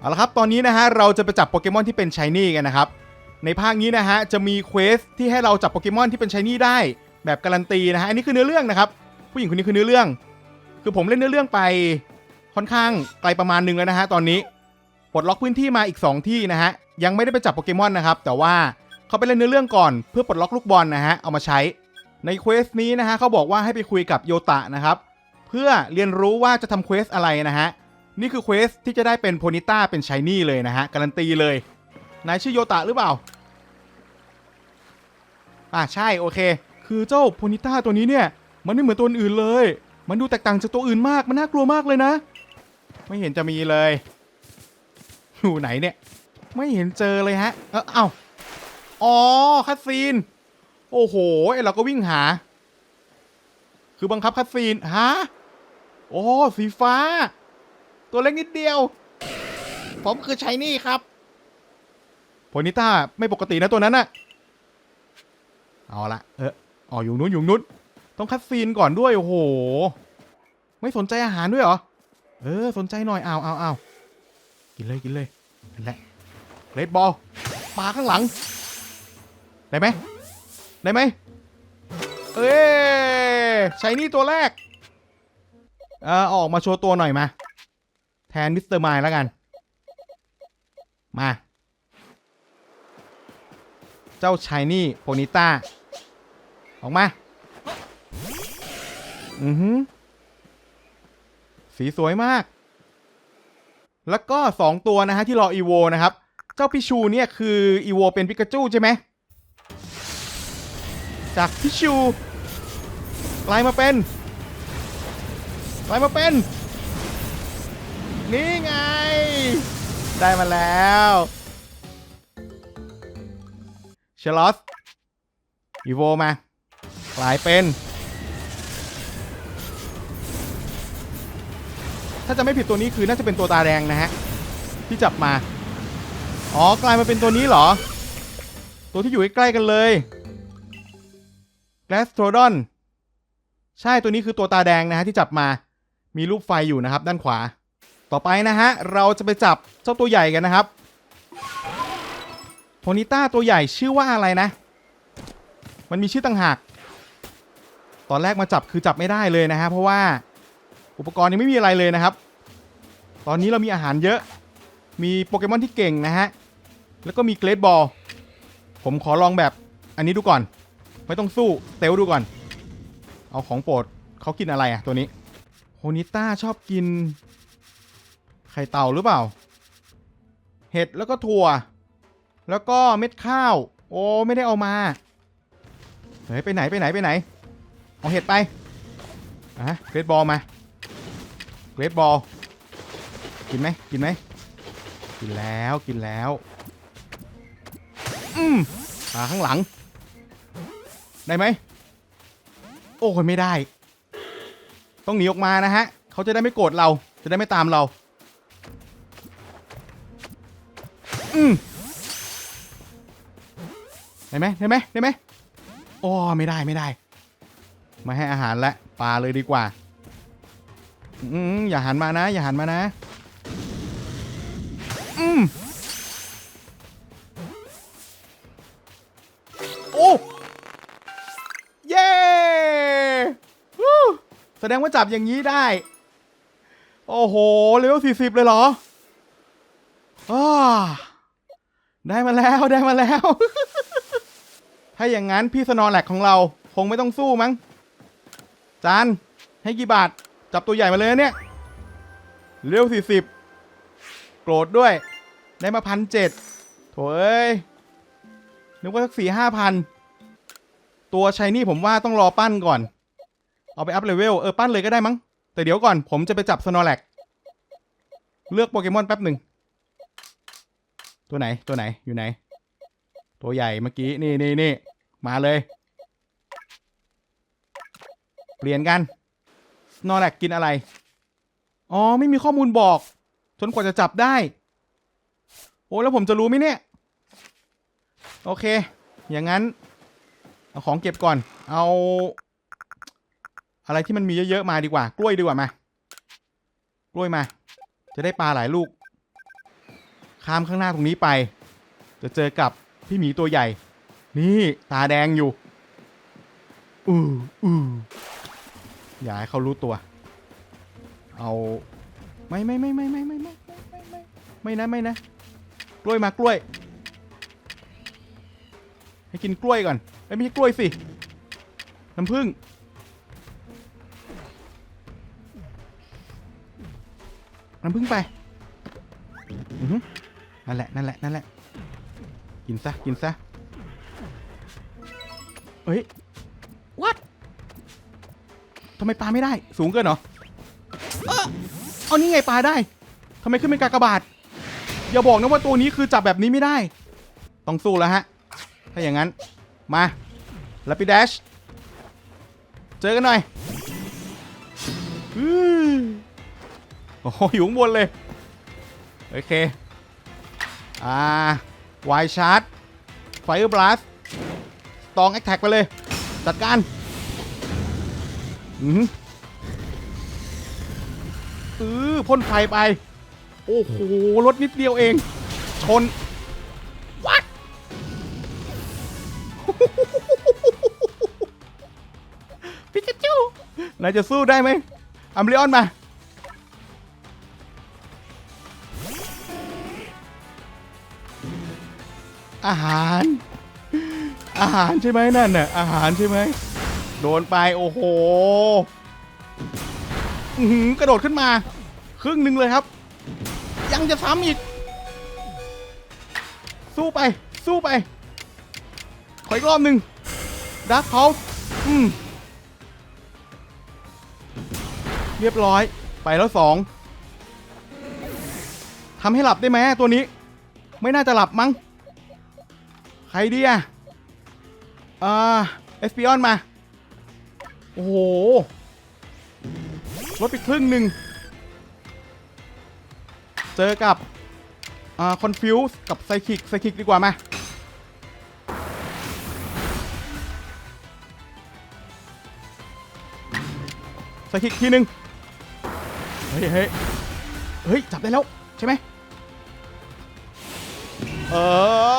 เอาละครับ ตอนนี้นะฮะเราจะไปจับโปเกมอนที่เป็นชายนี่กันนะครับ ในภาคนี้นะฮะจะมีเควสที่ให้เราจับโปเกมอนที่เป็นชายนี่ได้ แบบการันตีนะฮะอันนี้คือเนื้อเรื่องนะครับ ผู้หญิงคนนี้คือเนื้อเรื่อง คือผมเล่นเนื้อเรื่องไปค่อนข้างไกลประมาณหนึงแล้วนะฮะตอนนี้ปลดล็อกพื้นที่มาอีก 2 ที่นะฮะยังไม่ได้ไปจับโปเกมอนนะครับ แต่ว่าเขาไปเล่นเนื้อเรื่องก่อน เพื่อปลดล็อกลูกบอลนะฮะเอามาใช้ในเควสนี้นะฮะเขาบอกว่าให้ไปคุยกับโยตะนะครับ เพื่อเรียนรู้ว่าจะทำเควสอะไรนะฮะ นี่คือเควสที่จะได้เป็นโพนิต้าเป็นชายนี่เลยนะฮะ การันตีเลย นายชื่อโยตะหรือเปล่า อ่าใช่โอเค คือเจ้าโพนิต้าตัวนี้เนี่ย มันไม่เหมือนตัวอื่นเลย มันดูแตกต่างจากตัวอื่นมาก มันน่ากลัวมากเลยนะ ไม่เห็นจะมีเลย อยู่ไหนเนี่ย ไม่เห็นเจอเลยฮะ เอ้าเอ้าอ๋อคัตซีน โอ้โหเราก็วิ่งหา คือบังคับคัตซีนฮะโอ้สีฟ้า ตัวเล็กนิดเดียว ผมคือชายนี่ครับโพนิต้าไม่ปกตินะตัวนั้นน่ะ เอาละเอออ๋ออยู่นู้นอยู่นู้นต้องคัดซีนก่อนด้วย โอ้โห ไม่สนใจอาหารด้วยเหรอ เออ สนใจหน่อยเอาเอาเอากินเลยกินเลยนั่นแหละเลดบอลปลาข้างหลัง ได้ไหมได้ไหมเอ้ยใช้นี่ตัวแรกเออเอาออกมาโชว์ตัวหน่อยมา แทนมิสเตอร์มล์แล้วกัน มา เจ้าชายนี่โพนิต้า ออกมา อือหือ สีสวยมาก แล้วก็2ตัวนะฮะที่รออีโวนะครับ เจ้าพิชูเนี่ยคืออีโวเป็นปิกาจูใช่ไหม จากพิชูกลายมาเป็นกลายมาเป็น นี่ไง ได้มาแล้วเชลอสอีโวมา กลายเป็น ถ้าจะไม่ผิดตัวนี้คือน่าจะเป็นตัวตาแดงนะฮะ ที่จับมา อ๋อ กลายมาเป็นตัวนี้เหรอ ตัวที่อยู่ใกล้ๆกันเลยแกลสโทรดอน ใช่ตัวนี้คือตัวตาแดงนะฮะที่จับมา มีรูปไฟอยู่นะครับด้านขวา ต่อไปนะฮะ เราจะไปจับเจ้าตัวใหญ่กันนะครับโพนิต้าตัวใหญ่ชื่อว่าอะไรนะ มันมีชื่อต่างหาก ตอนแรกมาจับคือจับไม่ได้เลยนะฮะ เพราะว่าอุปกรณ์ยังไม่มีอะไรเลยนะครับ ตอนนี้เรามีอาหารเยอะ มีโปเกมอนที่เก่งนะฮะ แล้วก็มีเกรดบอล ผมขอลองแบบอันนี้ดูก่อน ไม่ต้องสู้เตลดูก่อน เอาของโปรดเขากินอะไรอะตัวนี้โฮนิต้าชอบกิน ข่เต่าหรือเปล่า เห็ดแล้วก็ถั่ว แล้วก็เม็ดข้าว โอ้ไม่ได้เอามาเฮ้ยไปไหนไปไหนไปไหน เอาเห็ดไปอะเกรดบอลมาเกรดบอลกินไหมกินไหมกินแล้วกินแล้วอืมมาข้างหลัง ได้ไหมโอ้ยไม่ได้ ต้องหนีออกมานะฮะ เขาจะได้ไม่โกรธเรา จะได้ไม่ตามเรา อืมได้ไหมได้ไหมได้ไหมโอ้ไม่ได้ไม่ได้ไม่ให้อาหารและปลาเลยดีกว่า อืมอย่าหันมานะ อย่าหันมานะ อืมโอ้เย้วู้แสดงว่าจับอย่างนี้ได้ โอ้โหเลเวลสี่สิบเลยเหรออ้า ได้มาแล้วได้มาแล้ว ถ้าอย่างนั้นพี่สนอแลกของเรา คงไม่ต้องสู้มั้ง จาน ให้กี่บาท จับตัวใหญ่มาเลยเนี่ย เร็วสี่สิบโกรธด้วย ได้มาพันเจ็ดโถเอ้ย นึกว่าสักสี่ห้าพัน ตัวชายนี่ผมว่าต้องรอปั้นก่อน เอาไปอัพเลเวล เออ ปั้นเลยก็ได้มั้ง แต่เดี๋ยวก่อนผมจะไปจับสโนแลกเลือกโปเกมอนแป๊บหนึ่ง ตัวไหนตัวไหนอยู่ไหน ตัวใหญ่เมื่อกี้นี่นี่นี่มาเลย เปลี่ยนกันสโนแลกกินอะไร อ๋อ ไม่มีข้อมูลบอกจนกว่าจะจับได้ โอ้แล้วผมจะรู้ไหมเนี่ย โอเค อย่างนั้น เอาของเก็บก่อน เอา อะไรที่มันมีเยอะๆมาดีกว่า กล้วยดีกว่ามา กล้วยมา จะได้ปลาหลายลูก ข้ามข้างหน้าตรงนี้ไป จะเจอกับพี่หมีตัวใหญ่ นี่ตาแดงอยู่อืออืออย่าให้เขารู้ตัว เอาไม่ไม่ไม่ไม่ไม่ไม่ไม่ไม่ไม่ไม่นะไม่นะกล้วยมากล้วย ให้กินกล้วยก่อนไม่ใช่กล้วยสิน้ำผึ้งน้ำผึ้งไปอือ นั่นแหละนั่นแหละนั่นแหละ กินซะกินซะเฮ้ยวัดทำไมปลาไม่ได้ สูงเกินเหรอ เออเอานี่ไงปลาได้ทำไมขึ้นเป็นกากบาท อย่าบอกนะว่าตัวนี้คือจับแบบนี้ไม่ได้ ต้องสู้แล้วฮะ ถ้าอย่างนั้น มาแล้วปีดชเจอกันหน่อยอือโอ้โหอยู่ข้างบนเลย โอเค อ่าวายชาร์จไฟบลัสตองแอคแท็กไปเลย จัดการอืออเออพ่นไฟไป โอ้โหรถนิดเดียวเอง ชน วัดปิกาจูนายจะสู้ได้ไหมอัมเลออนมา อาหาร อาหารใช่ไหมนั่นน่ะอาหารใช่ไหมโดนไปโอ้โหหือกระโดดขึ้นมา ครึ่งหนึ่งเลยครับ ยังจะซ้ำอีก สู้ไป สู้ไป ขออีกรอบหนึ่งดักเขาอืมเรียบร้อย ไปแล้วสองทำให้หลับได้ไหมตัวนี้ ไม่น่าจะหลับมั้ง รดีอะอ่าเอสปิออนมา โอ้โหลดไปครึ่งหนึ่ง เจอกับอ่าคอนฟิวส์กับไซคิกไซคิกดีกว่ามาไซคิกทีหนึ่งเฮ้ยเฮ้ยเฮ้ย จับได้แล้ว ใช่ไหมเออ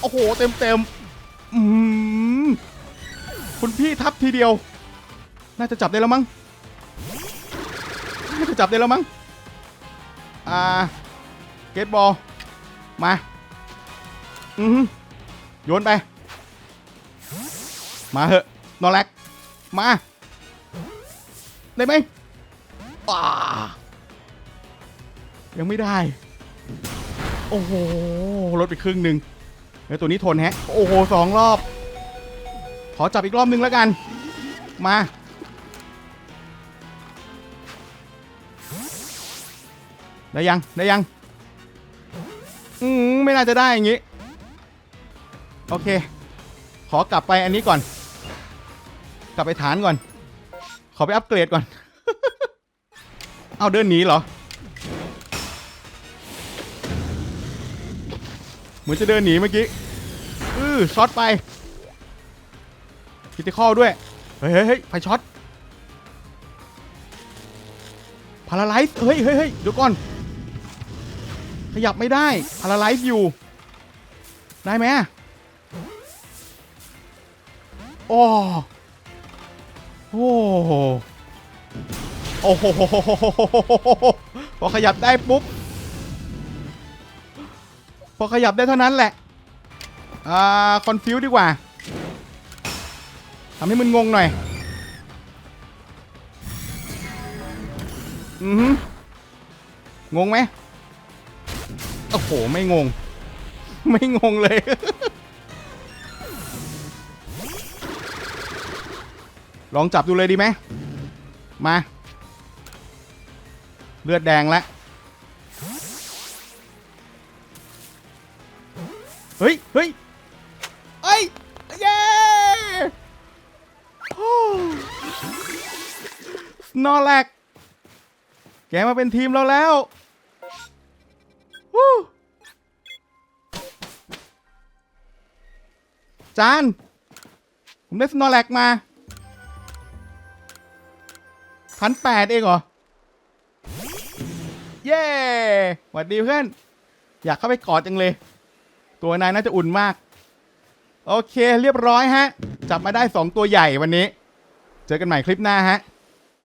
โอ้โห เต็มเต็มอืมคุณพี่ทับทีเดียว น่าจะจับได้แล้วมั้ง น่าจะจับได้แล้วมั้ง อ่า เกตบอล มา อือโยนไป มาเหอะ นอแลกมา ได้ไหมอ่ายังไม่ได้ โอ้โห ลดไปครึ่งหนึ่ง แล้วตัวนี้ทนแฮะ โอ้โหสองรอบ ขอจับอีกรอบหนึงแล้วกัน มา ได้ยัง ได้ยัง อืมไม่น่าจะได้อย่างงี้ โอเค ขอกลับไปอันนี้ก่อน กลับไปฐานก่อน ขอไปอัปเกรดก่อน เอาเดินหนีเหรอ เหมือนจะเดินหนีเมื่อกี้อือช็อตไปคิติคอลด้วยเฮ้ยเฮ้ยเฮ้ยไฟช็อตพาราไลซ์เฮ้ยเฮ้ยเฮ้ยเดี๋ยวก่อน ขยับไม่ได้พาราไลซ์อยู่ ได้ไหมโอ้โอ้โหโอ้โหพอขยับได้ปุ๊บ พอขยับได้เท่านั้นแหละ อ่า คอนฟิวดีกว่าทำให้มันงงหน่อย อือหืองงไหมโอ้โห ไม่งง ไม่งงเลย ลองจับดูเลยดีไหม มา เลือดแดงแล้ว เฮ้ยเฮ้ยเอ้ยเย้นอแลกแกมาเป็นทีมเราแล้ววู้จาน ผมได้สนอแลกมาพันแปดเองเหรอ เย้หวัดดีเพื่อน อยากเข้าไปกอดจังเลย ตัวนายน่าจะอุ่นมาก โอเคเรียบร้อยฮะ จับมาได้ 2 ตัวใหญ่วันนี้ เจอกันใหม่คลิปหน้าฮะ